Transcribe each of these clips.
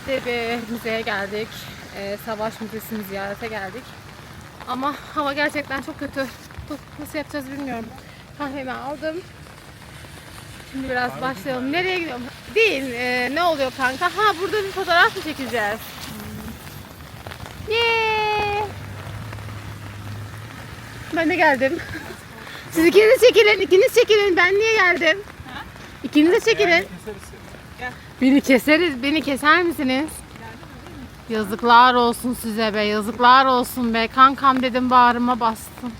Biz de bir müzeye geldik. Ee, Savaş Müzesi'ni ziyarete geldik. Ama hava gerçekten çok kötü. Nasıl yapacağız bilmiyorum. Kahvemi aldım. Şimdi biraz başlayalım. Nereye gidiyorum? Değil. ee, ne oluyor kanka? Ha burada bir fotoğraf mı çekeceğiz? Yeah. Ben de geldim. Siz ikiniz çekilin, ikiniz çekilin. Ben niye geldim? İkiniz de çekilin. Beni keseriz, beni keser misiniz? Yazıklar olsun size be, yazıklar olsun be. Kankam dedim bağrıma bastım.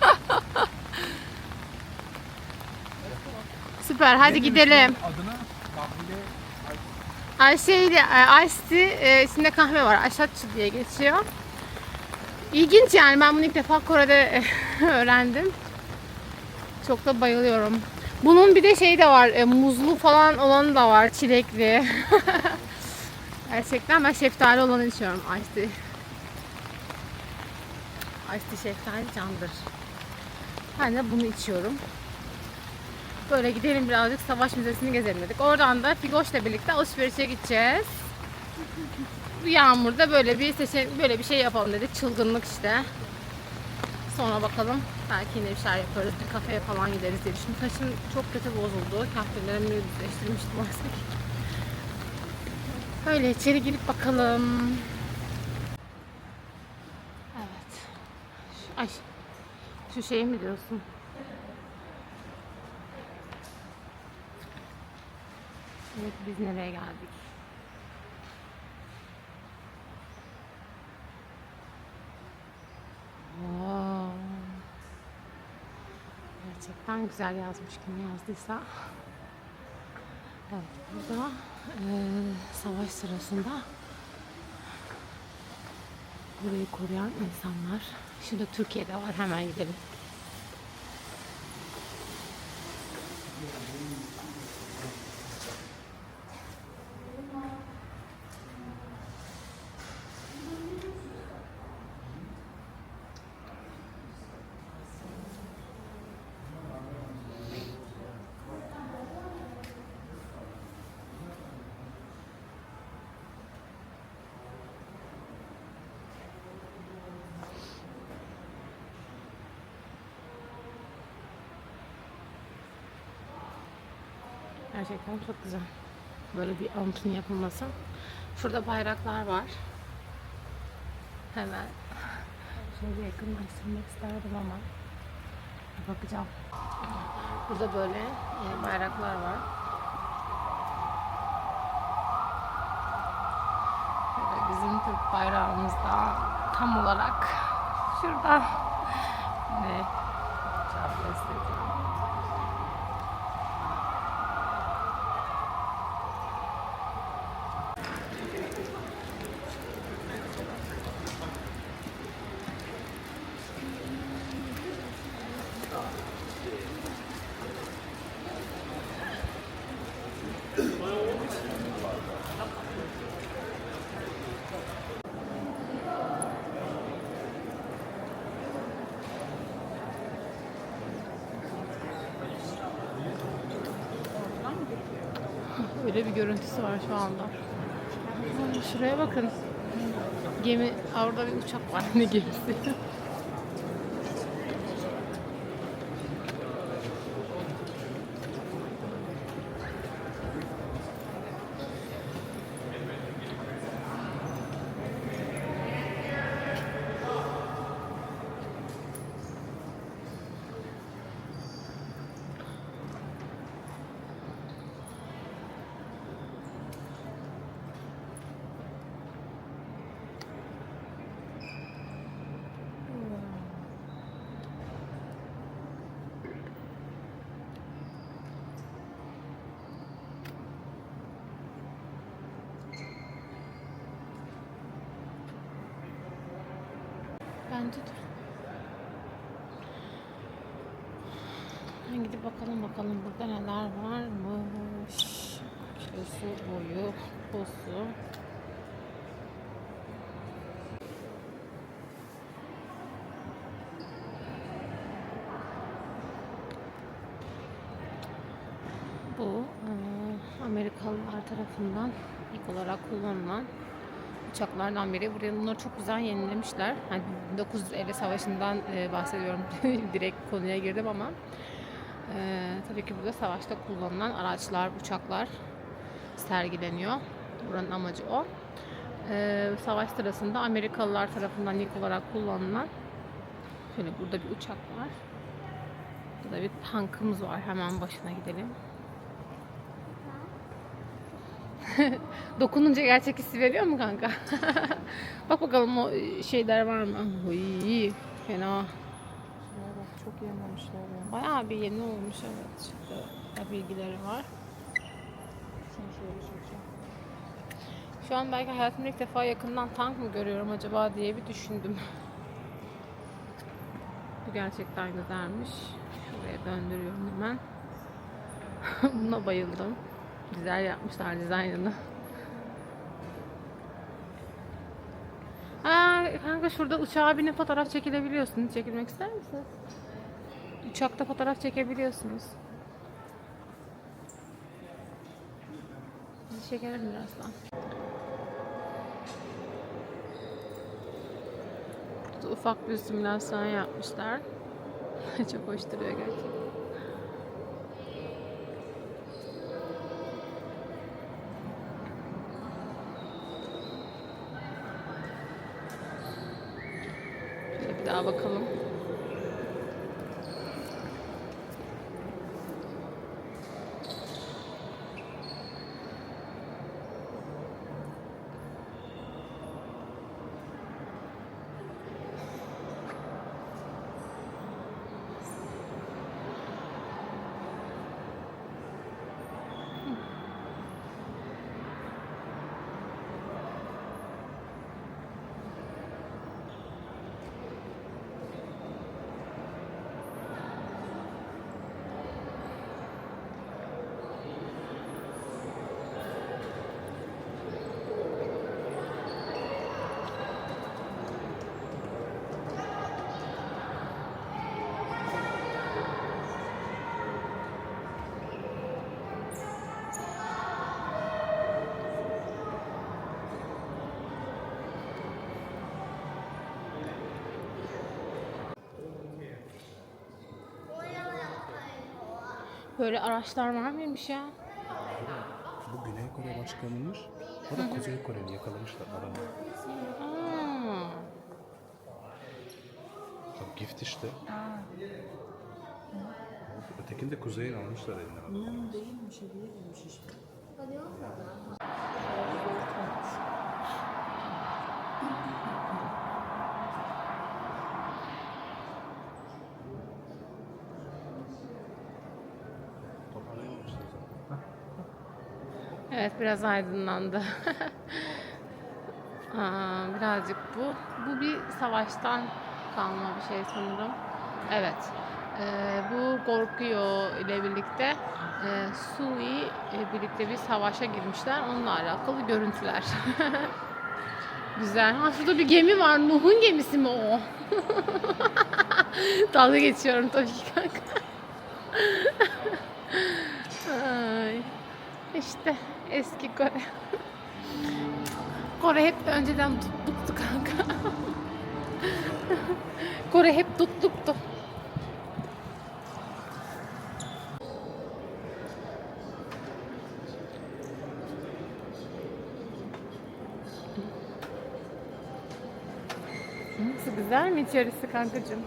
Süper, hadi gidelim. Kahvede Ayşe ile Ice Tea, e, içinde kahve var. Aşatçı diye geçiyor. İlginç yani ben bunu ilk defa Kore'de öğrendim. Çok da bayılıyorum. Bunun bir de şey de var. e, muzlu falan olanı da var. Çilekli. Gerçekten ben şeftali olanı içiyorum. Ice Tea. Ice Tea şeftali candır. Ben de bunu içiyorum. Böyle gidelim birazcık Savaş Müzesi'ni gezelim dedik. Oradan da Figoş'la birlikte alışverişe gideceğiz. Bu yağmurda böyle bir seçen böyle bir şey yapalım dedik. Çılgınlık işte. Sonra bakalım. Belki yine bir şeyler yaparız. Bir kafeye falan gideriz diye düşündüm. Taşım çok kötü bozuldu. Kahvelerimi düzleştirmiştim artık. Öyle içeri girip bakalım. Evet. Şu, ay, şu şey mi diyorsun? Evet biz nereye geldik? Gerçekten güzel yazmış kim yazdıysa. Evet burada eee, savaş sırasında burayı koruyan insanlar. Şimdi Türkiye'de var hemen gidelim. Gerçekten çok güzel. Böyle bir alıntının yapılması. Şurada bayraklar var. Hemen şöyle yakınlaştırmak isterdim ama bakacağım. Burada böyle e, bayraklar var. Bizim Türk bayrağımızda tam olarak şurada ne çarpı istediğim. Öyle bir görüntüsü var şu anda. Şuraya bakın. Gemi, orada bir uçak var. Ne gemisi? Bakalım bakalım burada neler varmış. Kilosu, boyu, posu. Bu e, Amerikalılar tarafından ilk olarak kullanılan uçaklardan biri. Buraya bunları çok güzel yenilemişler. Hani 1950 savaşından e, bahsediyorum. Direkt konuya girdim ama e, tabii ki burada savaşta kullanılan araçlar, uçaklar sergileniyor. Buranın amacı o. E, savaş sırasında Amerikalılar tarafından ilk olarak kullanılan şöyle burada bir uçak var. Burada bir tankımız var. Hemen başına gidelim. Dokununca gerçek hissi veriyor mu kanka? Bak bakalım o şeyler var mı? Uy, fena. Çok yememişler ya. Bayağı bir yeni olmuş evet. Şurada bilgileri var. Seni şöyle çekeceğim. Şu an belki hayatımda ilk defa yakından tank mı görüyorum acaba diye bir düşündüm. Bu gerçekten güzelmiş. Şuraya döndürüyorum hemen. Buna bayıldım. Güzel yapmışlar dizaynını. Aa, kanka şurada uçağa binip fotoğraf çekilebiliyorsun. Çekilmek ister misin? Uçakta fotoğraf çekebiliyorsunuz. Bizi çekelim birazdan. Burada ufak bir simülasyon yapmışlar. Çok hoş duruyor gerçekten. Bir daha bakalım. Böyle araçlar var mıymış ya? Bu Güney Kore başkanıymış. O da Kuzey Kore'yi yakalamışlar adamı. Aa, Bak gift işte. Ötekini de Kuzey'in almışlar eline. İnanın değilmiş, değilmiş işte. Toparlayamamışlar evet biraz aydınlandı. Aa, birazcık bu. Bu bir savaştan kalma bir şey sanırım. Evet. Ee, bu Gorkyo ile birlikte e, Sui ile birlikte bir savaşa girmişler. Onunla alakalı görüntüler. Güzel. Ha şurada bir gemi var. Nuh'un gemisi mi o? Dalga geçiyorum tabii ki kanka. Ay. İşte eski Kore. Kore hep önceden tutluktu kanka. Kore hep tutluktu. Nasıl güzel mi içerisi kankacığım?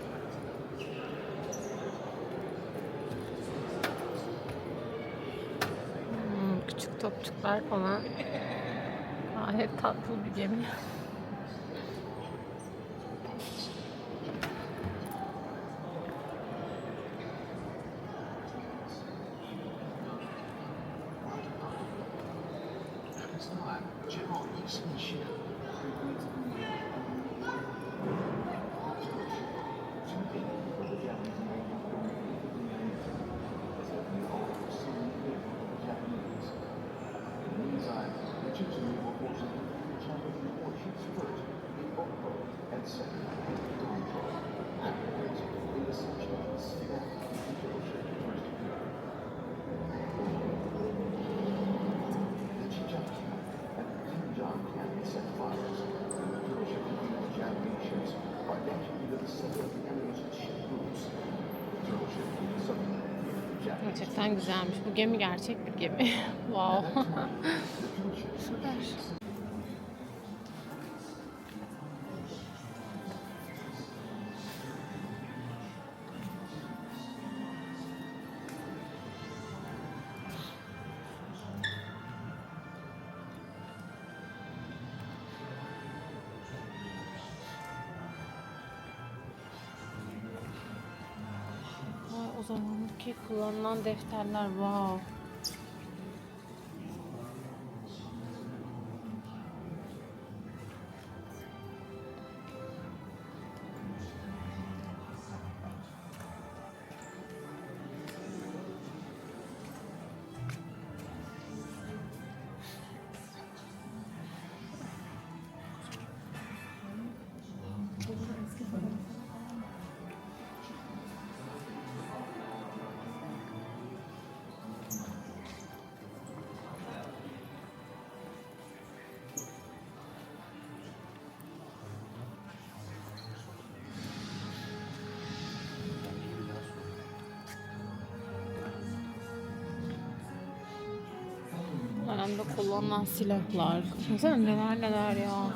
yapmışlar falan. Gayet tatlı bir gemi. General Eastern Ship. Gerçekten güzelmiş. Bu gemi gerçek bir gemi. wow. Süper. Kullanılan defterler wow. Dönemde kullanılan silahlar. Düşünsene neler neler ya.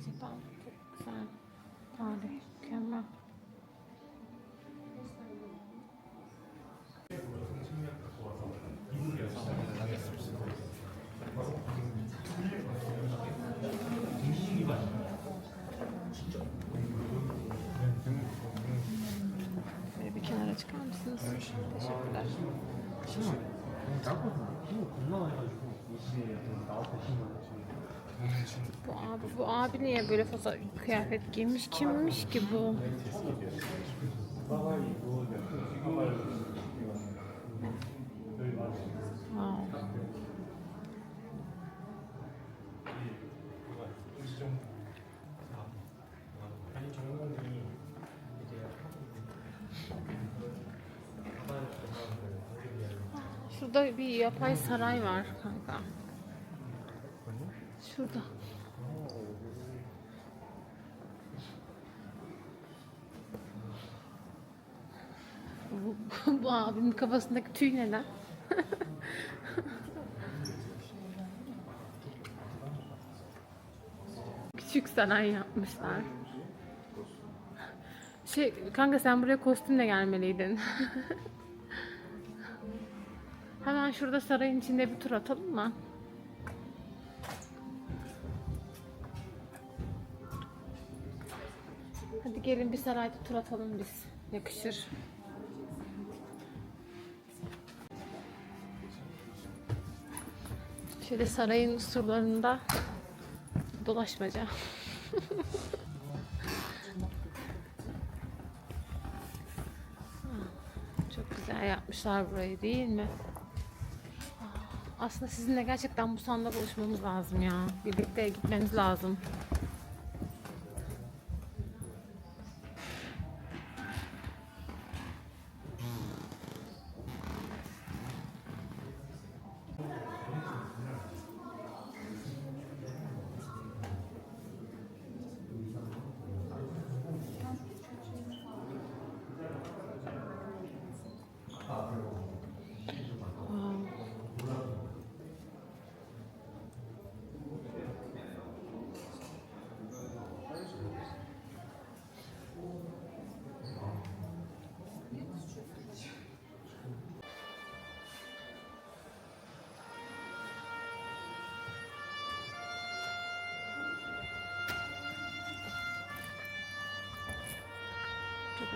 Gerçekten çok güzel. Tarih, mükemmel. Böyle bir kenara çıkar mısınız? Teşekkürler. Bu abi, bu abi niye böyle fazla kıyafet giymiş? Kimmiş ki bu? Wow. Şurada bir yapay saray var kanka. Şurada. Bu, bu abimin kafasındaki tüy ne lan? Küçük saray yapmışlar. Şey kanka sen buraya kostümle gelmeliydin. Hemen şurada sarayın içinde bir tur atalım mı? Hadi gelin bir sarayda tur atalım biz. Yakışır. Şöyle sarayın surlarında dolaşmaca. Çok güzel yapmışlar burayı değil mi? Aslında sizinle gerçekten Busan'da buluşmamız lazım ya. Birlikte gitmemiz lazım.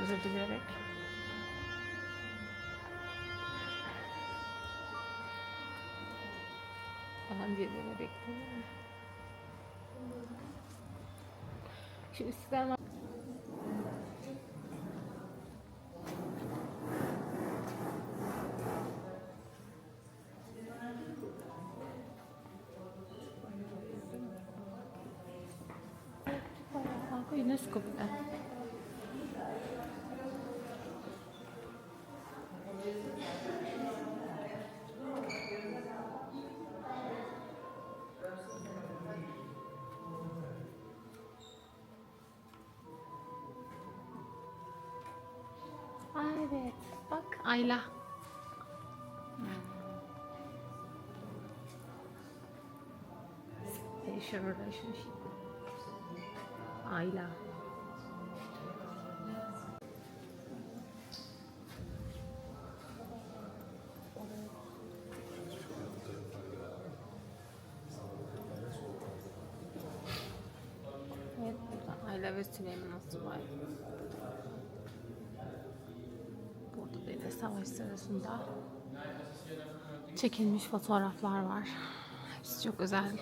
Özür dileyerek. Falan diye böyle bekliyorum. Şu İstiklal Bak Ayla. Değişiyor orada şu şey. Ayla. Çekilmiş fotoğraflar var. Hepsi çok özel.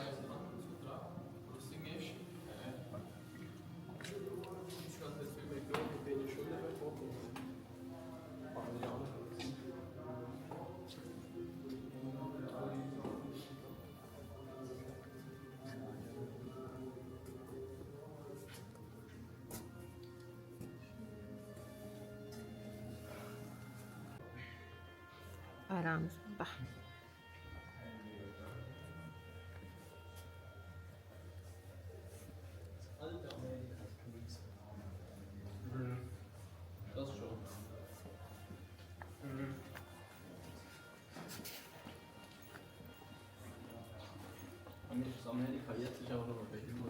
Bayrağımız Papa. Das schon. Mhm. Wenn man die zusammenhält, verliert sich aber noch welche.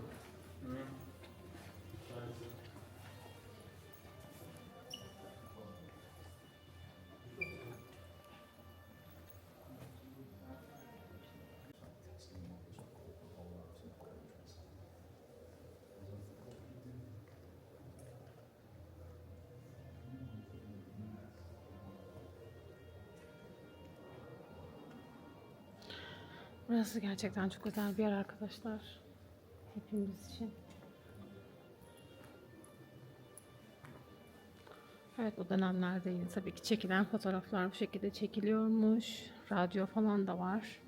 Burası gerçekten çok özel bir yer arkadaşlar. Hepimiz için. Evet o dönemlerde tabii ki çekilen fotoğraflar bu şekilde çekiliyormuş. Radyo falan da var.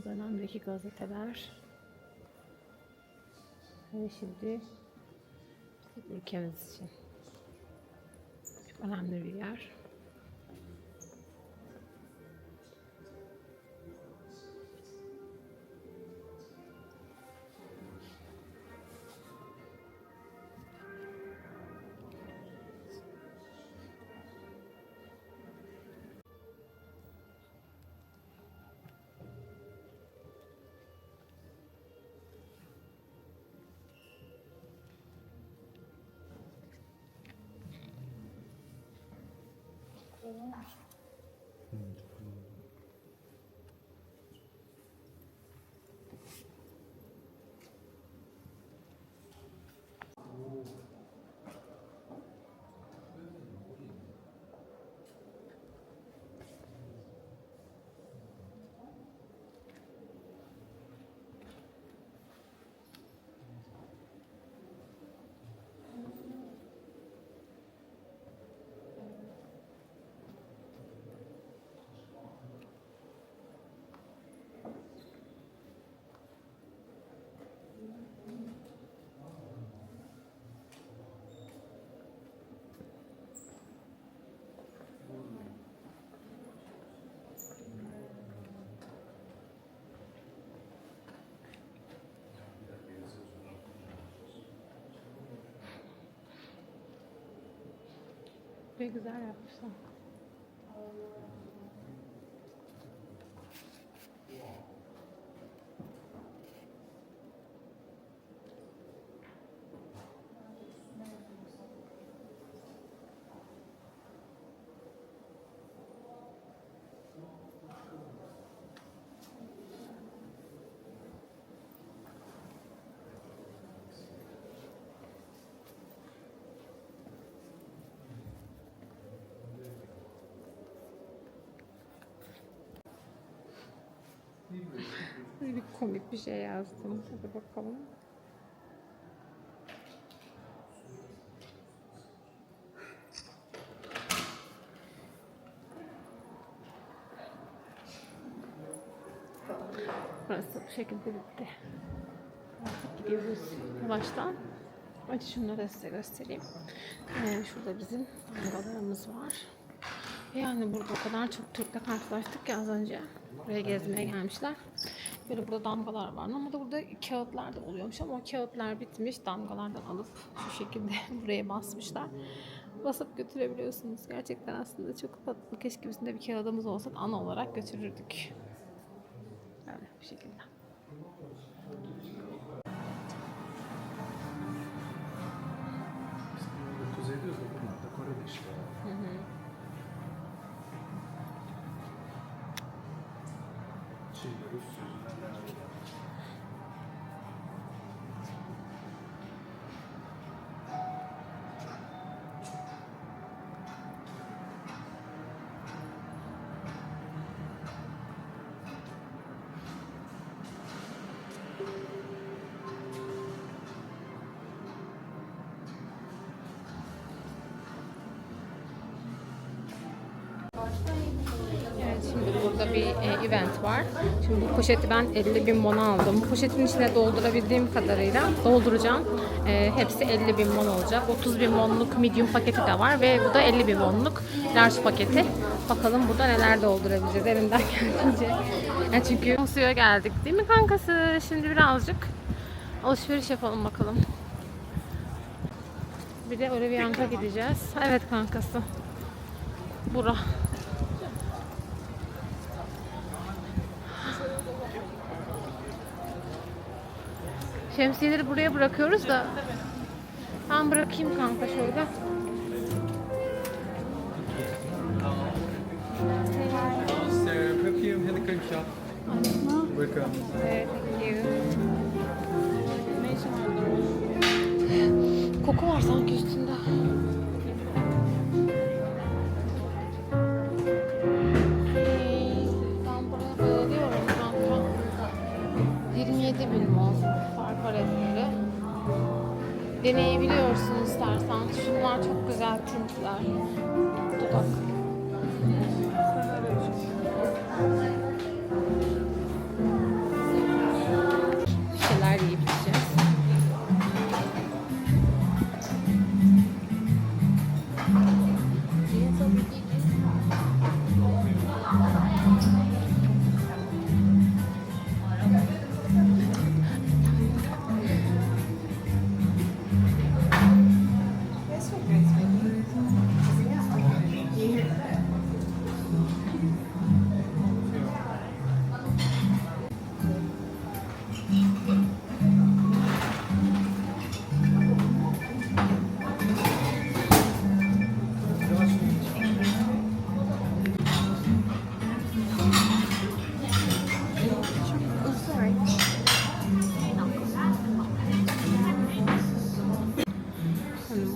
O dönemdeki gazeteler. Ve şimdi ülkemiz için çok önemli bir yer. Ini. Epey güzel yapmışlar. Böyle komik bir şey yazdım. Hadi bakalım. Burası bu şekilde bitti. Artık gidiyoruz yavaştan. Hadi şunları size göstereyim. Ee, şurada bizim mangalarımız var. Yani burada o kadar çok Türk'le karşılaştık ki az önce. Buraya gezmeye gelmişler. Böyle burada damgalar var. Normalde burada kağıtlar da oluyormuş ama o kağıtlar bitmiş. Damgalardan alıp şu şekilde buraya basmışlar. Basıp götürebiliyorsunuz. Gerçekten aslında çok tatlı. Keşke bizim de bir kağıdımız olsa da ana olarak götürürdük. Böyle bu şekilde. student bir e, event var. Şimdi bu poşeti ben 50 bin won aldım. Bu poşetin içine doldurabildiğim kadarıyla dolduracağım. E, hepsi 50 bin won olacak. 30 bin wonluk medium paketi de var ve bu da 50 bin wonluk large paketi. Bakalım burada neler doldurabileceğiz elimden geldiğince. Yani çünkü suya geldik değil mi kankası? Şimdi birazcık alışveriş yapalım bakalım. Bir de Oliviank'a gideceğiz. Evet kankası. Bura. Şemsiyeleri buraya bırakıyoruz da ben bırakayım kanka you. Koku var sanki üstünde. Deneyebiliyorsun istersen. Şunlar çok güzel tintler. Dudak.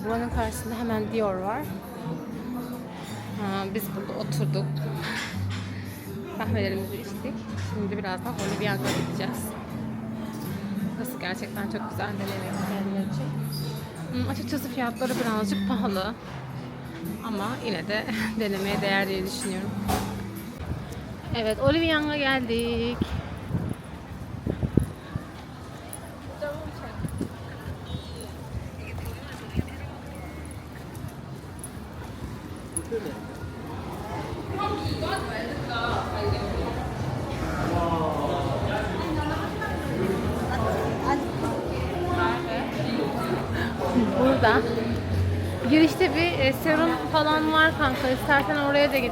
Buranın karşısında hemen Dior var. Ha, biz burada oturduk. Kahvelerimizi içtik. Şimdi birazdan Oliviank'a gideceğiz. Burası gerçekten çok güzel isteyenler için. Hmm, açıkçası fiyatları birazcık pahalı. Ama yine de denemeye değer diye düşünüyorum. Evet, Oliviank'a geldik.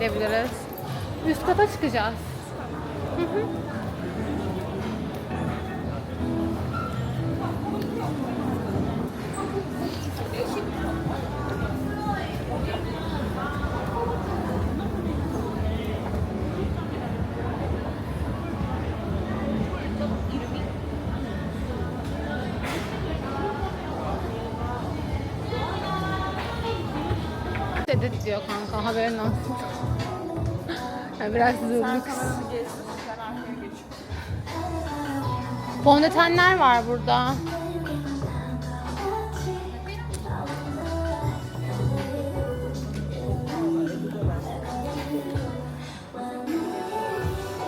Gidebiliriz. Üst kata çıkacağız. Hı hı. Diyor kanka haberin olsun. Yani biraz zorluk. Fondötenler var burada.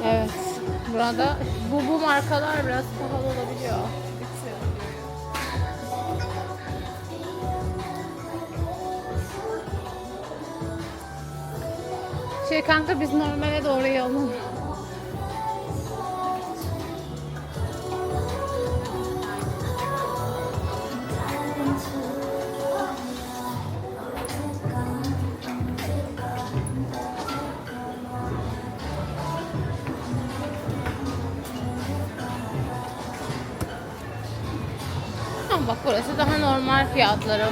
Evet. Burada bu bu markalar biraz pahalı olabiliyor. Şey kanka biz normale doğru yolun. Bak burası daha normal fiyatları.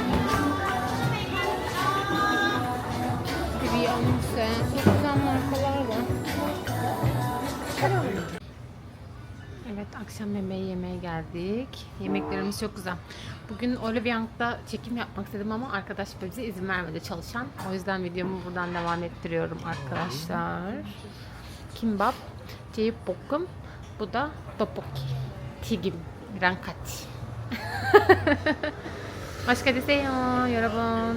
Akşam yemeği yemeye geldik. Yemeklerimiz çok güzel. Bugün Oliviant'ta çekim yapmak istedim ama arkadaş bize izin vermedi çalışan. O yüzden videomu buradan devam ettiriyorum arkadaşlar. Kimbap, ceyipbokkum, bu da tteokbokki. Tigim, rankaç. Başka deseyim, yorabon.